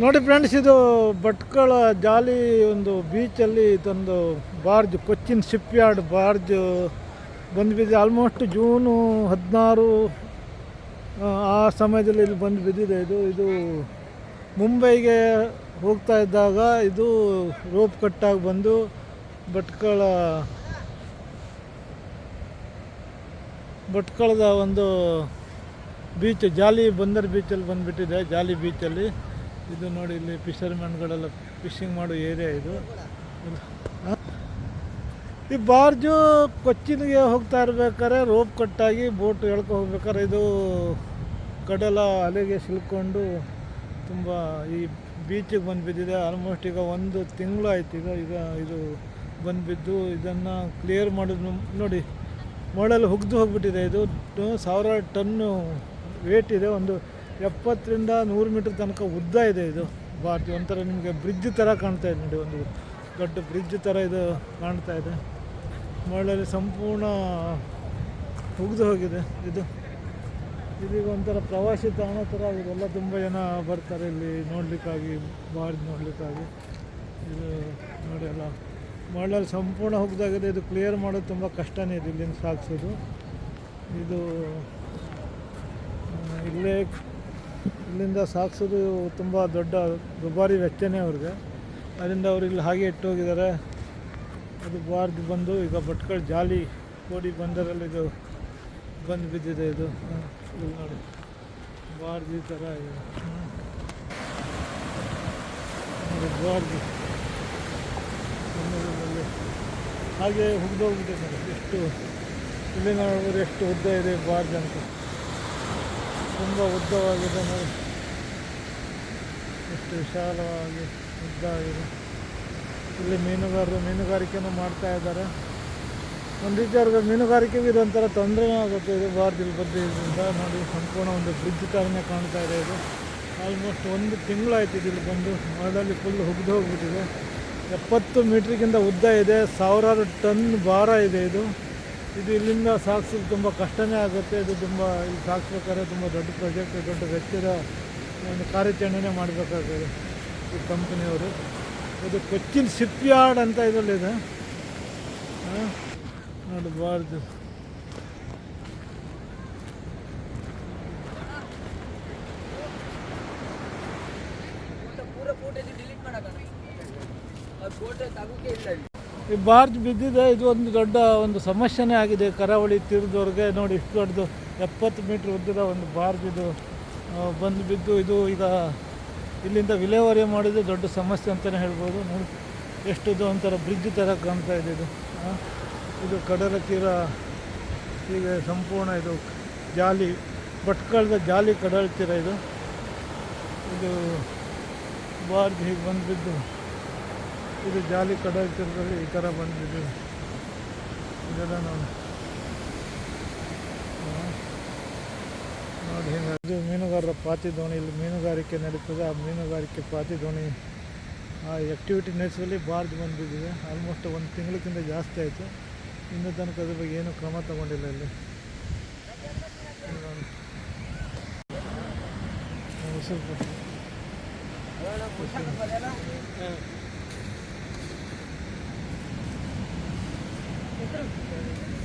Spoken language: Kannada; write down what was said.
ನೋಡಿ ಫ್ರೆಂಡ್ಸ್ ಇದು ಭಟ್ಕಳ ಜಾಲಿ ಒಂದು ಬೀಚಲ್ಲಿ ಇದೊಂದು barge Cochin shipyard barge ಬಂದು ಆಲ್ಮೋಸ್ಟ್ ಜೂನು ಹದಿನಾರು, ಆ ಸಮಯದಲ್ಲಿ ಇಲ್ಲಿ ಬಂದು ಬಿದ್ದಿದೆ ಇದು. ಇದು ಮುಂಬೈಗೆ ಹೋಗ್ತಾ ಇದ್ದಾಗ ಇದು ರೋಪ್ ಕಟ್ಟಾಗಿ ಬಂದು ಭಟ್ಕಳ, ಭಟ್ಕಳದ ಒಂದು ಬೀಚ್ ಜಾಲಿ ಬಂದರ್ ಬೀಚಲ್ಲಿ ಬಂದುಬಿಟ್ಟಿದೆ. ಜಾಲಿ ಬೀಚಲ್ಲಿ ಇದು ನೋಡಿ ಇಲ್ಲಿ ಫಿಶರ್ಮ್ಯಾನ್ಗಳೆಲ್ಲ ಫಿಶಿಂಗ್ ಮಾಡೋ ಏರಿಯಾ ಇದು? ಈ ಬಾರ್ಜು ಕೊಚ್ಚಿನಿಗೆ ಹೋಗ್ತಾ ಇರ್ಬೇಕಾದ್ರೆ ರೋಪ್ ಕಟ್ಟಾಗಿ ಬೋಟ್ ಎಳ್ಕೊ ಹೋಗ್ಬೇಕಾದ್ರೆ ಇದು ಕಡಲ ಅಲೆಗೆ ಸಿಲ್ಕೊಂಡು ತುಂಬ ಈ ಬೀಚಿಗೆ ಬಂದು ಬಿದ್ದಿದೆ ಆಲ್ಮೋಸ್ಟ್ ಈಗ ಒಂದು ತಿಂಗಳು ಆಯ್ತು ಈಗ ಈಗ ಇದು ಬಂದುಬಿದ್ದು. ಇದನ್ನು ಕ್ಲಿಯರ್ ಮಾಡೋದು ನೋಡಿ, ಮೊಳಲ್ಲಿ ಹುಗ್ದು ಹೋಗ್ಬಿಟ್ಟಿದೆ ಇದು. ಸಾವಿರಾರು ಟನ್ನು ವೇಟ್ ಇದೆ. ಒಂದು ಎಪ್ಪತ್ತರಿಂದ ನೂರು ಮೀಟ್ರ್ ತನಕ ಉದ್ದ ಇದೆ ಇದು. ಬಾಟಿ ಒಂಥರ ನಿಮಗೆ ಬ್ರಿಡ್ಜ್ ಥರ ಕಾಣ್ತಾ ಇದೆ ನೋಡಿ, ಒಂದು ದೊಡ್ಡ ಬ್ರಿಡ್ಜ್ ಥರ ಇದು ಕಾಣ್ತಾ ಇದೆ. ಮಳೆಯಲ್ಲಿ ಸಂಪೂರ್ಣ ಹುಗ್ದು ಹೋಗಿದೆ ಇದು. ಇದೀಗ ಒಂಥರ ಪ್ರವಾಸಿ ತಾಣ ಥರ ಇದೆಲ್ಲ ತುಂಬ ಜನ ಬರ್ತಾರೆ ಇಲ್ಲಿ ನೋಡಲಿಕ್ಕಾಗಿ ಬಾರ್ಜ್ ನೋಡಲಿಕ್ಕಾಗಿ. ಇದು ನೋಡಿ ಎಲ್ಲ ಮಳೆಯಲ್ಲಿ ಸಂಪೂರ್ಣ ಹುಗ್ದಾಗಿದೆ ಇದು ಕ್ಲಿಯರ್ ಮಾಡೋದು ತುಂಬ ಕಷ್ಟನೇ ಇದೆ ಇಲ್ಲಿಂದ ಸಾಗಿಸೋದು. ಇದು ಇಲ್ಲೇ ಇಲ್ಲಿಂದ ಸಾಗಿಸೋದು ತುಂಬ ದೊಡ್ಡ ದುಬಾರಿ ವೆಚ್ಚನೇ ಅವ್ರಿಗೆ. ಅದರಿಂದ ಅವ್ರು ಇಲ್ಲಿ ಹಾಗೆ ಇಟ್ಟು ಹೋಗಿದ್ದಾರೆ ಅದು ಬಾರ್ದು ಬಂದು ಈಗ ಭಟ್ಕಳ ಜಾಲಿ ಕೋಡಿ ಬಂದರಲ್ಲಿ ಇದು ಬಂದು ಬಿದ್ದಿದೆ ಇದು. ಇಲ್ಲಿ ನೋಡಿ. ಬಾರ್ದು ಈ ಥರ ಇದೆ. ಬಾರ್ದು. ಹಾಗೆ ಹುಗ್ದೋಗ್ಬಿಟ್ಟಿದೆ ಎಷ್ಟು ಇಲ್ಲಿ ನೋಡಿದ್ರೆ ಎಷ್ಟು ಉದ್ದ ಇದೆ ಬಾರ್ಜ್ ಅಂತ. ತುಂಬ ಉದ್ದವಾಗಿದೆ ನೋಡಿ. ಎಷ್ಟು ವಿಶಾಲವಾಗಿ ಉದ್ದ ಆಗಿದೆ ಇಲ್ಲಿ ಮೀನುಗಾರರು ಮೀನುಗಾರಿಕೆನೂ ಮಾಡ್ತಾ ಇದ್ದಾರೆ. ಒಂದು ರೀತಿ ಅವ್ರಿಗೆ ಮೀನುಗಾರಿಕೆಗೆ ಇದೊಂಥರ ತೊಂದರೆನೇ ಆಗುತ್ತೆ. ಇದು ಬಾರ್ದಿಲ್ ಬದ್ದಿ ಇದರಿಂದ ನೋಡಿ, ಸಂಪೂರ್ಣ ಒಂದು ಬ್ರಿಡ್ಜ್ ಥರನೇ ಕಾಣ್ತಾ ಇದೆ ಇದು. ಆಲ್ಮೋಸ್ಟ್ ಒಂದು ತಿಂಗಳಾಯ್ತು ಇಲ್ಲಿ ಬಂದು. ಮರಳಲ್ಲಿ ಫುಲ್ ಹುಗ್ದು ಹೋಗ್ಬಿಟ್ಟಿದೆ. ಎಪ್ಪತ್ತು ಮೀಟ್ರಿಗಿಂತ ಉದ್ದ ಇದೆ. ಸಾವಿರಾರು ಟನ್ ಭಾರ ಇದೆ ಇದು. ಇದು ಇಲ್ಲಿಂದ ಸಾಗಿಸೋದು ತುಂಬ ಕಷ್ಟನೇ ಆಗುತ್ತೆ. ಇದು ತುಂಬ ಇಲ್ಲಿ ಸಾಗಿಸ್ಬೇಕಾದ್ರೆ ತುಂಬ ದೊಡ್ಡ ಪ್ರಾಜೆಕ್ಟ್ ದೊಡ್ಡ ವೆಚ್ಚದ ಒಂದು ಕಾರ್ಯಾಚರಣೆನೇ ಮಾಡಬೇಕಾಗ್ತದೆ ಈ ಕಂಪ್ನಿಯವರು. ಇದು ಕೊಚ್ಚಿನ್ ಶಿಪ್ ಯಾರ್ಡ್ ಅಂತ ಇದರಲ್ಲಿ ಇದೆ ನೋಡಬಾರ್ದು ಡಿಲೀಟ್ ಮಾಡಕ ಈ ಬಾರ್ಜ್ ಬಿದ್ದಿದೆ, ಇದು ಒಂದು ದೊಡ್ಡ ಒಂದು ಸಮಸ್ಯೆನೇ ಆಗಿದೆ. ಕರಾವಳಿ ತೀರದವ್ರಿಗೆ ನೋಡಿ, ಇಷ್ಟು ದೊಡ್ಡದು ಎಪ್ಪತ್ತು ಮೀಟ್ರ್ ಉದ್ದದ ಒಂದು ಬಾರ್ಜ್ ಇದು ಬಂದು ಬಿದ್ದು ಇದು ಈಗ ಇಲ್ಲಿಂದ ವಿಲೇವಾರಿ ಮಾಡಿದ್ರೆ ದೊಡ್ಡ ಸಮಸ್ಯೆ ಅಂತಲೇ ಹೇಳ್ಬೋದು. ನೋಡಿ, ಎಷ್ಟು ಇದು ಒಂಥರ ಬ್ರಿಡ್ಜ್ ಥರ ಕಾಣ್ತಾ ಇದೆ ಇದು. ಇದು ಕಡಲ ತೀರ ಹೀಗೆ ಸಂಪೂರ್ಣ ಇದು ಜಾಲಿ, ಭಟ್ಕಳದ ಜಾಲಿ ಕಡಲ ತೀರ ಇದು. ಇದು ಬಾರ್ಜ್ ಹೀಗೆ ಬಂದು ಬಿದ್ದು. ಇದು ಜಾಲಿ ಕಡಲ ತೀರದಲ್ಲಿ ಈ ಥರ ಬಂದಿದೆ. ಇದೆಲ್ಲ ನೋಡಿ. ನೋಡಿ ಹಿಂಗೆ ಇದು ಮೀನುಗಾರರ ಪಾತಿ ದೋಣಿ ಇಲ್ಲಿ ಮೀನುಗಾರಿಕೆ ನಡೀತದೆ. ಆ ಮೀನುಗಾರಿಕೆ ಪಾತಿ ದೋಣಿ ಆ ಆ್ಯಕ್ಟಿವಿಟಿ ನಡೆಸುವಲ್ಲಿ ಬಾರ್ಜ್ ಬಂದಿದ್ದೀವಿ ಆಲ್ಮೋಸ್ಟ್ ಒಂದು ತಿಂಗಳಕ್ಕಿಂತ ಜಾಸ್ತಿ ಆಯಿತು. ಇನ್ನು ತನಕ ಅದ್ರ ಬಗ್ಗೆ ಏನೂ ಕ್ರಮ ತಗೊಂಡಿಲ್ಲ ಇಲ್ಲಿ. ಇದು ಕೊಟ್ಟು.